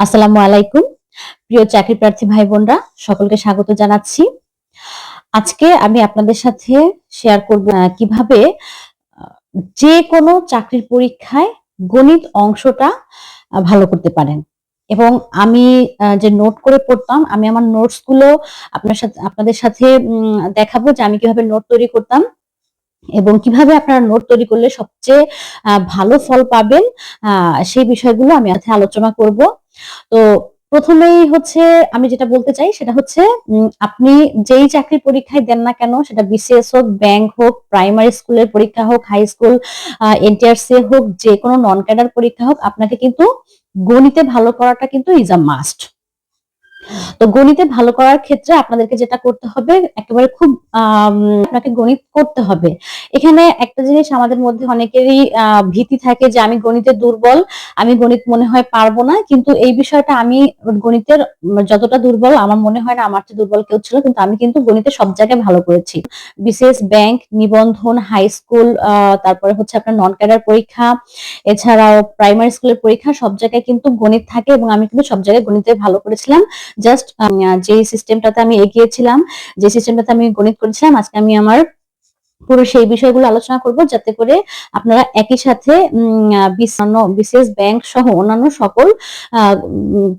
আসসালামু আলাইকুম। প্রিয় চাকরি প্রার্থী ভাই বোনরা, সকলকে স্বাগত জানাচ্ছি। আজকে আমি আপনাদের সাথে শেয়ার করব কীভাবে যে কোনো চাকরির পরীক্ষায় গণিত অংশটা ভালো করতে পারেন। এবং আমি যে নোট করে পড়তাম, আমি আমার নোটসগুলো আপনার সাথে, আপনাদের সাথে দেখাবো যে আমি কীভাবে নোট তৈরি করতাম এবং কীভাবে আপনারা নোট তৈরি করলে সবচেয়ে ভালো ফল পাবেন সেই বিষয়গুলো আমি আজকে আলোচনা করব। তো প্রথমেই হচ্ছে আমি যেটা বলতে চাই সেটা হচ্ছে আপনি যেই চাকরির পরীক্ষায় দেন না কেন সেটা বিসিএস হোক ব্যাংক হোক প্রাইমারি স্কুলের পরীক্ষা হোক হাই স্কুল এনটিআরসি হোক যে কোনো নন ক্যাডার পরীক্ষা হোক, আপনাকে কিন্তু গণিতে ভালো করাটা কিন্তু ইজ আ মাস্ট তো গণিতে ভালো করার ক্ষেত্রে আপনাদেরকে যেটা করতে হবে, একেবারে খুব আপনাকে গণিত করতে হবে। এখানে একটা জিনিস আমাদের মধ্যে অনেকেরই ভীতি থাকে যে আমি গণিতে দুর্বল, আমি গণিত মনে হয় পারব না, কিন্তু এই বিষয়টা আমি গণিতের যতটা দুর্বল, আমার মনে হয় না আমার চেয়ে দুর্বল কেউ ছিল, কিন্তু আমি কিন্তু গণিতে সব জায়গায় ভালো করেছি। বিশেষ ব্যাংক, নিবন্ধন হাই স্কুল তারপরে হচ্ছে আপনার নন ক্যাডার পরীক্ষা, এছাড়াও প্রাইমারি স্কুলের পরীক্ষা, সব জায়গায় কিন্তু গণিত থাকে এবং আমি কিন্তু সব জায়গায় গণিতে ভালো করেছিলাম। জাস্ট যে সিস্টেমটাতে আমি এগিয়েছিলাম, যে সিস্টেমটাতে আমি গণিত করেছিলাম, আজকে আমি আমার পুরো সেই বিষয়গুলো আলোচনা করব, যাতে করে আপনারা একই সাথে বিশেষ ব্যাংক সহ অন্যান্য সকল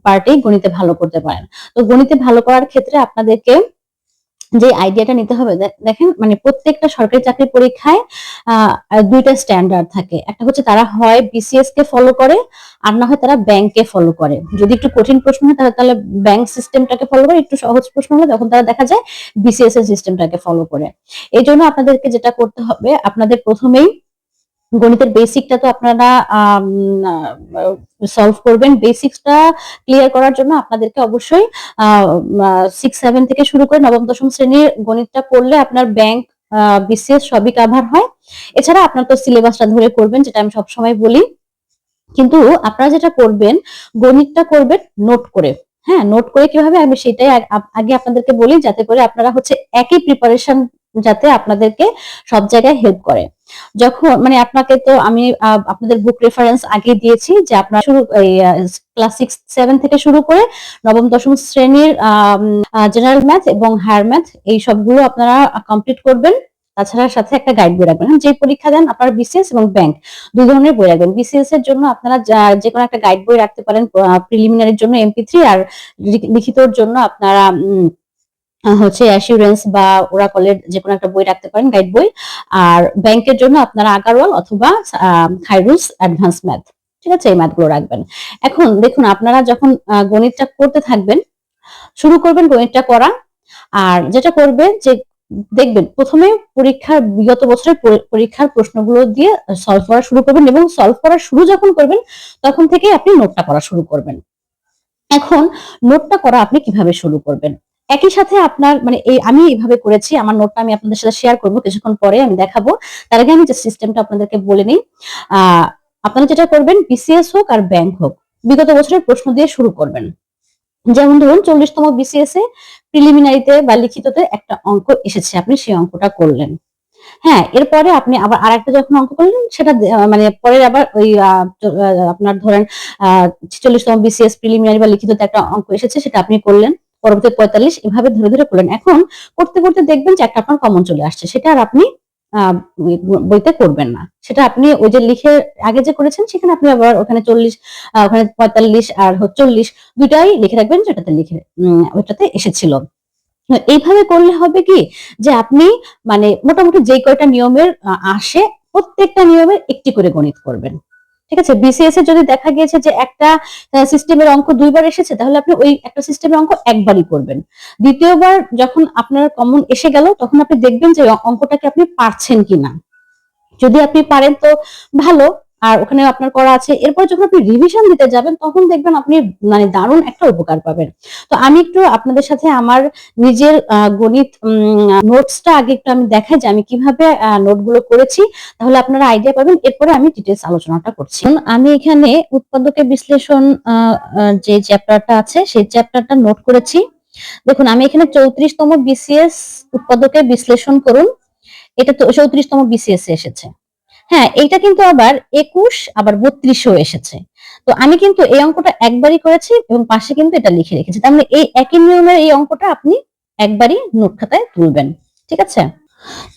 পার্টি গণিতে ভালো করতে পারেন। তো গণিতে ভালো করার ক্ষেত্রে আপনাদেরকে যে আইডিয়াটা নিতে হবে দেখেন মানে প্রত্যেকটা সরকারি চাকরি পরীক্ষায় দুইটা স্ট্যান্ডার্ড থাকে। একটা হচ্ছে তারা হয় বিসিএস কে ফলো করে, আর না হয় তারা ব্যাংকে ফলো করে। যদি একটু কঠিন প্রশ্ন হয়, তাহলে তাহলে ব্যাংক সিস্টেমটাকে ফলো করে। একটু সহজ প্রশ্ন হলে তখন তারা দেখা যায় বিসিএস এর সিস্টেমটাকে ফলো করে। এই জন্য আপনাদেরকে যেটা করতে হবে, আপনাদের প্রথমেই গণিতের বেসিকটা তো আপনারা সলভ করবেন। বেসিকসটা ক্লিয়ার করার জন্য আপনাদেরকে অবশ্যই সিক্স সেভেন থেকে শুরু করে নবম, দশম শ্রেণির গণিতটা করলে আপনার ব্যাংক বিসিএস সবই কাভার হয়। এছাড়া আপনার তো সিলেবাসটা ধরে করবেন, যেটা আমি সবসময় বলি। কিন্তু আপনারা যেটা করবেন, গণিতটা করবেন নোট করে। হ্যাঁ নোট করে কীভাবে? আমি সেটাই আগে আপনাদেরকে বলি, যাতে করে আপনারা হচ্ছে একই প্রিপারেশন যাতে আপনাদেরকে সব জায়গায় হেল্প করে। যখন মানে আপনাকে তো আমি আপনাদের বুক রেফারেন্স আগে দিয়েছি যে আপনার শুরু ক্লাস সিক্স সেভেন থেকে শুরু করে নবম দশম শ্রেণির জেনারেল ম্যাথ এবং হায়ার ম্যাথ এই সবগুলো আপনারা কমপ্লিট করবেন। তাছাড়া সাথে একটা গাইড বই রাখবেন। হ্যাঁ, যে পরীক্ষা দেন আপনারা বিসিএস এবং ব্যাংক দুই ধরনের বই রাখবেন। বিসিএস এর জন্য আপনারা যা- কোনো একটা গাইড বই রাখতে পারেন প্রিলিমিনারির জন্য এমপি থ্রি আর লিখিতর জন্য আপনারা হচ্ছে অ্যাসিউরেন্স বা ওরা ওরাকলের যে কোনো একটা বই রাখতে পারেন গাইড বই। আর ব্যাংকের জন্য আপনারা আগারওয়াল অথবা খাইরুস অ্যাডভান্স ম্যাথ ঠিক আছে? এই ম্যাথগুলো রাখবেন। এখন দেখুন, আপনারা যখন গণিতটা করতে থাকবেন, শুরু করবেন গণিতটা করা। আর যেটা করবেন যে, দেখবেন প্রথমে পরীক্ষার, বিগত বছরের পরীক্ষার প্রশ্নগুলো দিয়ে সলভ করা শুরু করবেন এবং সলভ করা শুরু যখন করবেন, তখন থেকে আপনি নোটটা করা শুরু করবেন। এখন নোটটা করা আপনি কীভাবে শুরু করবেন? একই সাথে আপনার মানে এই, আমি এইভাবে করেছি, আমার নোটটা আমি আপনাদের সাথে শেয়ার করব, কিছুক্ষণ পরে আমি দেখাবো। তার আগে আমি যে সিস্টেমটা আপনাদেরকে বলে নিই। আপনারা যেটা করবেন বিসিএস হোক আর ব্যাংক হোক, বিগত বছরের প্রশ্ন দিয়ে শুরু করবেন। যেমন ধরুন, চল্লিশতম বিসিএস এ প্রিলিমিনারিতে বা লিখিততে একটা অঙ্ক এসেছে, আপনি সেই অঙ্কটা করলেন। হ্যাঁ এরপরে আপনি আবার আর একটা যখন অঙ্ক করলেন, সেটা মানে পরের আবার ওই আপনার ধরেন আহ ছেচল্লিশতম বিসিএস প্রিলিমিনারি বা লিখিততে একটা অঙ্ক এসেছে, সেটা আপনি করলেন। পরবর্তী পঁয়তাল্লিশ এভাবে ধরে ধরে করলেন। এখন করতে করতে দেখবেন যে একটা আপনার কমন চলে আসছে। সেটা আর আপনি বইতে করবেন না। সেটা আপনি ওই যে লিখে আগে যে করেছেন, সেখানে আপনি আবার ওখানে চল্লিশ ওখানে পঁয়তাল্লিশ আর চল্লিশ দুইটাই লিখে রাখবেন যেটাতে লিখে ওইটাতে এসেছিল। এইভাবে করলে হবে কি যে আপনি মানে মোটামুটি যে কয়টা নিয়মের আসে প্রত্যেকটা নিয়মের একটি করে গণিত করবেন। ঠিক আছে? বিসিএস এ যদি দেখা গিয়েছে যে একটা সিস্টেমের অঙ্ক দুইবার এসেছে, তাহলে আপনি ওই একটা সিস্টেমের অঙ্ক একবারই করবেন। দ্বিতীয়বার যখন আপনার কমন এসে গেল, তখন আপনি দেখবেন যে অঙ্কটাকে আপনি পারছেন কিনা। যদি আপনি পারেন তো ভালো আর ওখানে আপনার করা আছে। এরপর যখন আপনি রিভিশন দিতে যাবেন, তখন দেখবেন আপনি মানে দারুণ একটা উপকার পাবেন। তো আমি একটু আপনাদের সাথে আমার নিজের গণিত নোটসটা আগে একটু আমি দেখাই যে আমি কীভাবে নোটগুলো করেছি। তাহলে আপনারা আইডিয়া পাবেন। এরপরে আমি ডিটেলস আলোচনাটা করছি। আমি এখানে উৎপাদকের বিশ্লেষণ যে চ্যাপ্টারটা আছে, সেই চ্যাপ্টারটা নোট করেছি। দেখুন, আমি এখানে চৌত্রিশতম বিসিএস উৎপাদকের বিশ্লেষণ করুন। এটা চৌত্রিশতম বিসিএস এসেছে। হ্যাঁ এইটা কিন্তু আবার একুশ, আবার বত্রিশও এসেছে। তো আমি কিন্তু এই অঙ্কটা একবারই করেছি এবং পাশে কিন্তু এটা লিখে রেখেছি। তার মানে এই একই নিয়মের এই অঙ্কটা আপনি একবারই নোট খাতায় তুলবেন, ঠিক আছে?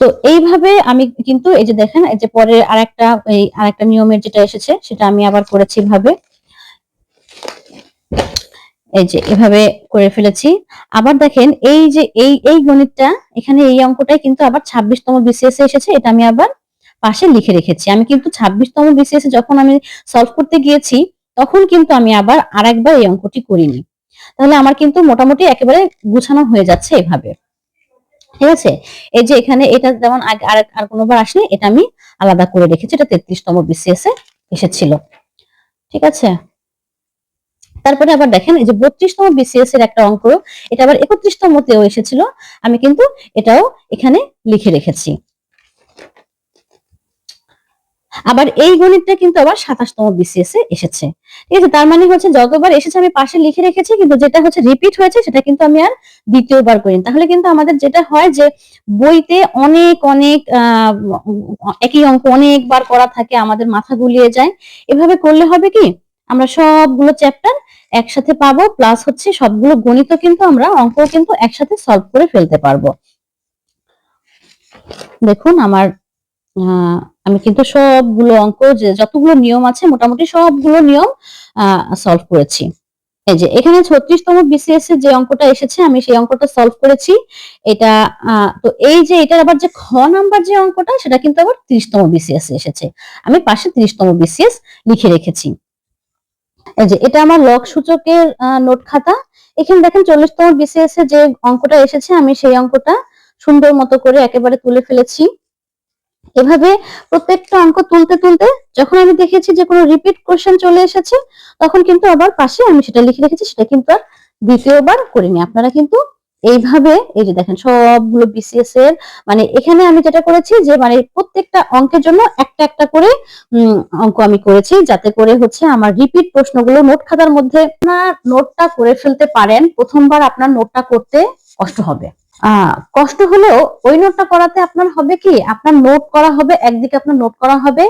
তো এইভাবে আমি কিন্তু এই যে দেখেন, এই যে পরে আরেকটা, এই আরেকটা নিয়মের যেটা এসেছে, সেটা আমি আবার করেছি ভাবে এই যে এভাবে করে ফেলেছি। আবার দেখেন, এই যে এই এই গণিতটা, এখানে এই অঙ্কটাই কিন্তু আবার ছাব্বিশতম বিসিএস এসেছে, এটা আমি আবার পাশে লিখে রেখেছি। আমি কিন্তু ছাব্বিশতম বিসিএস যখন আমি সলভ করতে গিয়েছি, তখন কিন্তু আমি আবার আরেকবার এই অঙ্কটি করিনি। তাহলে আমার কিন্তু মোটামুটি একেবারে গুছানো হয়ে যাচ্ছে এভাবে। ঠিক আছে? এই যে এখানে এটা যেমন আর আর কোনোবার আসলে এটা আমি আলাদা করে রেখেছি। এটা তেত্রিশতম বিসিএস এ এসেছিল। ঠিক আছে? তারপরে আবার দেখেন, এই যে বত্রিশতম বিসিএস এর একটা অঙ্ক, এটা আবার একত্রিশতম তেও এসেছিল। আমি কিন্তু এটাও এখানে লিখে রেখেছি। আবার এই গণিতটা কিন্তু আবার সাতাশতম বিসিএস এ এসেছে। ঠিক আছে, তার মানে হচ্ছে যতবার এসেছে আমি পাশে লিখে রেখেছি, কিন্তু যেটা হচ্ছে রিপিট হয়েছে, সেটা কিন্তু আমি আর দ্বিতীয়বার করিনি। তাহলে কিন্তু আমাদের যেটা হয় যে, বইতে অনেক অনেক, আহ, একই অঙ্ক অনেকবার করা থাকে, আমাদের মাথা গুলিয়ে যায়। এভাবে করলে হবে কি, আমরা সবগুলো চ্যাপ্টার একসাথে পাবো প্লাস হচ্ছে সবগুলো গণিত কিন্তু আমরা অঙ্ক কিন্তু একসাথে সলভ করে ফেলতে পারব। দেখুন, আমার আমি কিন্তু সবগুলো অঙ্ক যে যতগুলো নিয়ম আছে, মোটামুটি সবগুলো নিয়ম সলভ করেছি। এই যে, এখানে ছত্রিশতম বিসিএস এর যে অঙ্কটা এসেছে, আমি সেই অঙ্কটা সলভ করেছি। এটা তো এই যে, এটার আবার যে খ নাম্বার যে অঙ্কটা, সেটা কিন্তু আবার ত্রিশতম বিসিএস এসেছে। আমি পাশে ত্রিশতম বিসিএস লিখে রেখেছি। এই যে, এটা আমার লক সূচকের নোট খাতা। এখানে দেখেন চল্লিশতম বিসিএস এর যে অঙ্কটা এসেছে, আমি সেই অঙ্কটা সুন্দর মতো করে একেবারে তুলে ফেলেছি। এভাবে প্রত্যেকটা অঙ্ক তুলতে তুলতে যখন আমি দেখেছি যে কোনো রিপিট কোশ্চেন চলে এসেছে, তখন কিন্তু আবার পাশে আমি সেটা লিখে রেখেছি, সেটা কিন্তু আর দ্বিতীয়বার করিনি। আপনারা কিন্তু এইভাবে, এই যে দেখেন সবগুলো বিসিএস এর মানে এখানে আমি যেটা করেছি যে মানে প্রত্যেকটা অঙ্কের জন্য একটা একটা করে অঙ্ক আমি করেছি, যাতে করে হচ্ছে আমার রিপিট প্রশ্নগুলো নোট খাতার মধ্যে আপনার নোটটা করে ফেলতে পারেন। প্রথমবার আপনার নোটটা করতে কষ্ট হবে। কষ্ট হলেও ওই নোটটা করাতে আপনার হবে কি? আপনার নোট করা হবে, একদিকে আপনার নোট করা হবে,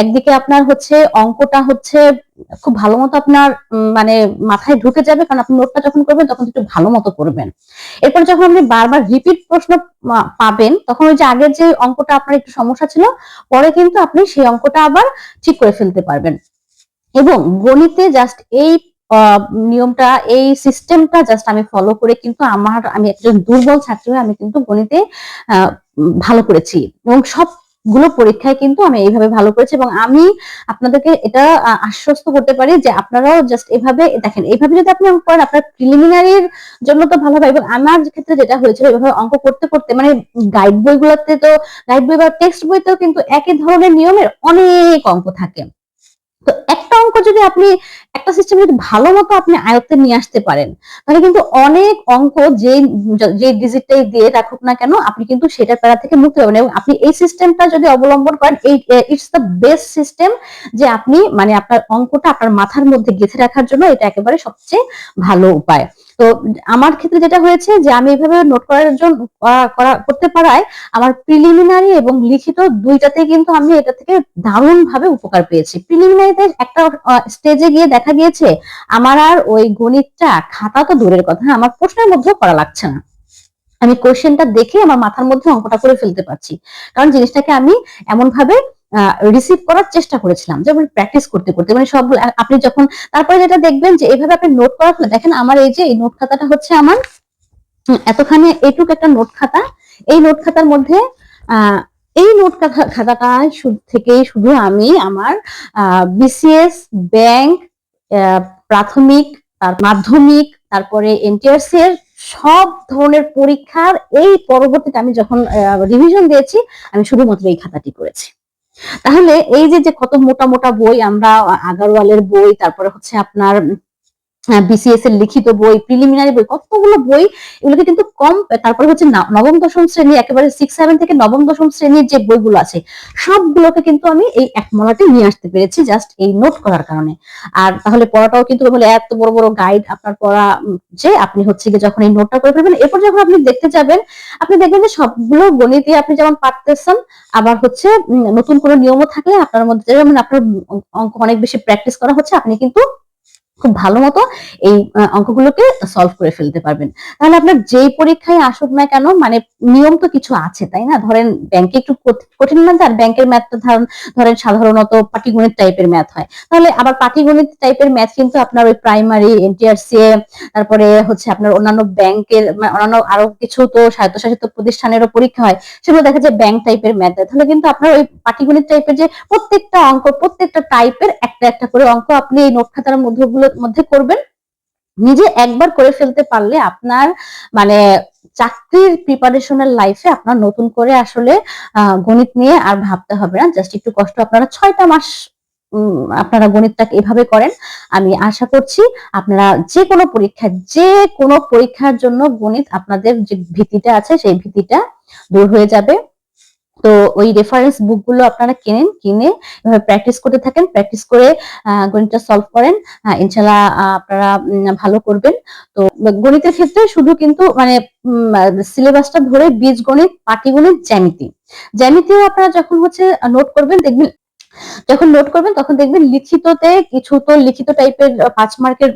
একদিকে আপনার হচ্ছে অঙ্কটা হচ্ছে খুব ভালো মতো আপনার মানে মাথায় ঢুকে যাবে, কারণ আপনি নোটটা যখন করবেন তখন একটু ভালো মতো করবেন। এরপর যখন আপনি বারবার রিপিট প্রশ্ন পাবেন, তখন ওই যে আগের যে অঙ্কটা আপনার একটু সমস্যা ছিল, পরে কিন্তু আপনি সেই অঙ্কটা আবার ঠিক করে ফেলতে পারবেন। এবং গণিতে জাস্ট এই নিয়মটা, এই সিস্টেমটা জাস্ট আমি ফলো করে কিন্তু আমার, আমি একজন দুর্বল ছাত্রী, আমি কিন্তু গণিতে ভালো করেছি। এবং সবগুলো পরীক্ষায় কিন্তু আমি এইভাবে ভালো করেছি এবং আমি আপনাদেরকে এটা আশ্বস্ত করতে পারি যে আপনারাও জাস্ট এভাবে, দেখেন, এইভাবে যদি আপনি অঙ্ক করেন, আপনার প্রিলিমিনারির জন্য তো ভালো হয় এবং আমার ক্ষেত্রে যেটা হয়েছিল এভাবে অঙ্ক করতে করতে মানে গাইড বইগুলোতে তো গাইড বই বা টেক্সট বইতেও কিন্তু একই ধরনের নিয়মের অনেক অঙ্ক থাকে। তো একটা অঙ্ক যদি আপনি একটা সিস্টেম যদি ভালো মতো আপনি আয়ত্তে নিয়ে আসতে পারেন, তাহলে কিন্তু অনেক অঙ্ক যে যে ডিজিটটাই দিয়ে রাখুক না কেন, আপনি কিন্তু সেটা প্যারা থেকে মুক্তি পাবেন এবং আপনি এই সিস্টেমটা যদি অবলম্বন করেন, এই ইটস দ্য বেস্ট সিস্টেম যে আপনি মানে আপনার অঙ্কটা আপনার মাথার মধ্যে গেঁথে রাখার জন্য এটা একেবারে সবচেয়ে ভালো উপায়। তো আমার ক্ষেত্রে যেটা হয়েছে যে আমি এভাবে নোট করার জন্য করা, করতে পারায় আমার প্রিলিমিনারি এবং লিখিত দুইটাতে কিন্তু আমি এটা থেকে দারুণ ভাবে উপকার পেয়েছি। প্রিলিমিনারিতে একটা স্টেজে গিয়ে দেখা গিয়েছে, আমার আর ওই গণিতটা খাতা তো দূরের কথা, আমার প্রশ্নের মধ্যেও করা লাগছে না। আমি কোশ্চেনটা দেখে আমার মাথার মধ্যে অঙ্কটা করে ফেলতে পারছি। কারণ জিনিসটাকে আমি এমন ভাবে রিসিভ করার চেষ্টা করেছিলাম যেমন প্র্যাকটিস করতে করতে মানে সব, আপনি যখন, তারপরে যেটা দেখবেন যে এইভাবে আপনি নোট করার ফলে, দেখেন আমার এই যে এই নোট খাতাটা হচ্ছে আমার এতখানি এইটুক একটা নোট খাতা, এই নোট খাতার মধ্যে এই নোট খাতাটা থেকেই শুধু আমি আমার বিসিএস ব্যাংক প্রাথমিক, তার মাধ্যমিক, তারপরে এনটিআরসি এর সব ধরনের পরীক্ষার এই পরবর্তীতে আমি যখন রিভিশন দিয়েছি, আমি শুধুমাত্র এই খাতাটি করেছি। তাহলে এই যে যে কত মোটা মোটা বই আমরা আগারওয়ালের বই, তারপরে হচ্ছে আপনার বিসিএস এর লিখিত বই প্রিলিমিনারি বই, কতগুলো বই এগুলোকে কিন্তু কম, তারপরে হচ্ছে নবম, দশম শ্রেণি, একেবারে সিক্স সেভেন থেকে নবম, দশম শ্রেণির যে বইগুলো আছে, সবগুলোকে কিন্তু আমি এই এক মলাটে নিয়ে আসতে পেরেছি জাস্ট এই নোট করার কারণে। আর তাহলে পড়াটাও কিন্তু বলে এত বড় বড় গাইড আপনার পড়া, যে আপনি হচ্ছে গিয়ে যখন এই নোটটা করে ফেলবেন, এরপর যখন আপনি দেখতে যাবেন, আপনি দেখবেন যে সবগুলো গণিতে আপনি যেমন পারতেছেন, আবার হচ্ছে নতুন কোনো নিয়মও থাকলে আপনার মধ্যে যেমন আপনার অঙ্ক অনেক বেশি প্র্যাকটিস করা হচ্ছে, আপনি কিন্তু খুব ভালো মতো এই অঙ্কগুলোকে সলভ করে ফেলতে পারবেন। তাহলে আপনার যেই পরীক্ষায় আসুক না কেন মানে নিয়ম তো কিছু আছে, তাই না? ধরেন ব্যাংকে একটু কঠিন ম্যাথ আর ব্যাংকের ম্যাথটা ধরেন ধরেন সাধারণত পাটিগণিত টাইপের ম্যাথ হয়। তাহলে আবার পাটিগণিত টাইপের ম্যাথ কিন্তু আপনার ওই প্রাইমারি এনটিআরসি তারপরে হচ্ছে আপনার অন্যান্য ব্যাংকের মানে অন্যান্য আরও কিছু তো স্বায়ত্তশাসিত প্রতিষ্ঠানেরও পরীক্ষা হয়, সেগুলো দেখা যায় ব্যাংক টাইপের ম্যাথ তাহলে কিন্তু আপনার ওই পাটিগণিত টাইপের যে প্রত্যেকটা অঙ্ক, প্রত্যেকটা টাইপের একটা একটা করে অঙ্ক আপনি এই নোট খাতার মধ্যে মধ্যে করবেন। নিজে একবার করে ফেলতে পারলে আপনার মানে চাকরির প্রিপারেশনের লাইফে আপনার নতুন করে আসলে গণিত নিয়ে আর ভাবতে হবে না। জাস্ট একটু কষ্ট। আপনারা ছয়টা মাস আপনারা গণিতটাকে এভাবে করেন। আমি আশা করছি আপনারা যে কোনো পরীক্ষা যে কোনো পরীক্ষার জন্য গণিত আপনাদের যে ভীতিটা আছে, সেই ভীতিটা দূর হয়ে যাবে। তো ওই রেফারেন্স বুকগুলো আপনারা কেনেন, কিনে এভাবে প্র্যাকটিস করতে থাকেন প্র্যাকটিস করে গণিতটা সলভ করেন ইনশাল্লাহ আপনারা ভালো করবেন। তো গণিতের ক্ষেত্রে শুধু কিন্তু মানে সিলেবাসটা ধরে বীজগণিত, পাটিগণিত, জ্যামিতি। জ্যামিতিও আপনারা যখন হচ্ছে নোট করবেন, দেখবেন, যখন নোট করবেন, তখন দেখবেন লিখিততে কিছু তো লিখিত টাইপের পাঁচ মার্কের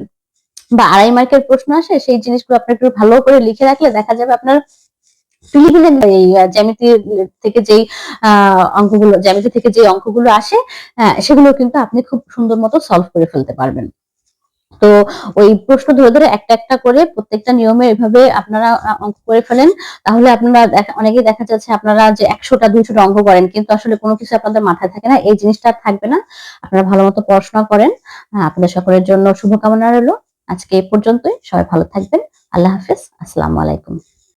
বা আড়াই মার্কের প্রশ্ন আসে, সেই জিনিসগুলো আপনার একটু ভালো করে লিখে রাখলে দেখা যাবে আপনার আহ, জ্যামিতি থেকে যেই অঙ্কগুলো জ্যামিতি থেকে যে অঙ্কগুলো আসে সেগুলো কিন্তু আপনি খুব সুন্দর মতো সলভ করে ফেলতে পারবেন। তো ওই প্রশ্ন ধরে ধরে একটা একটা করে প্রত্যেকটা নিয়মে এভাবে আপনারা অঙ্ক করে ফেলেন। তাহলে আপনারা অনেকেই দেখা যাচ্ছে আপনারা যে একশোটা দুইশোটা অঙ্ক করেন কিন্তু আসলে কোনো কিছু আপনাদের মাথায় থাকে না। এই জিনিসটা থাকবে না। আপনারা ভালো মতো পড়াশোনা করেন। আপনাদের সকলের জন্য শুভকামনা রইল। আজকে এই পর্যন্তই। সবাই ভালো থাকবেন। আল্লাহ হাফেজ। আসসালামু আলাইকুম।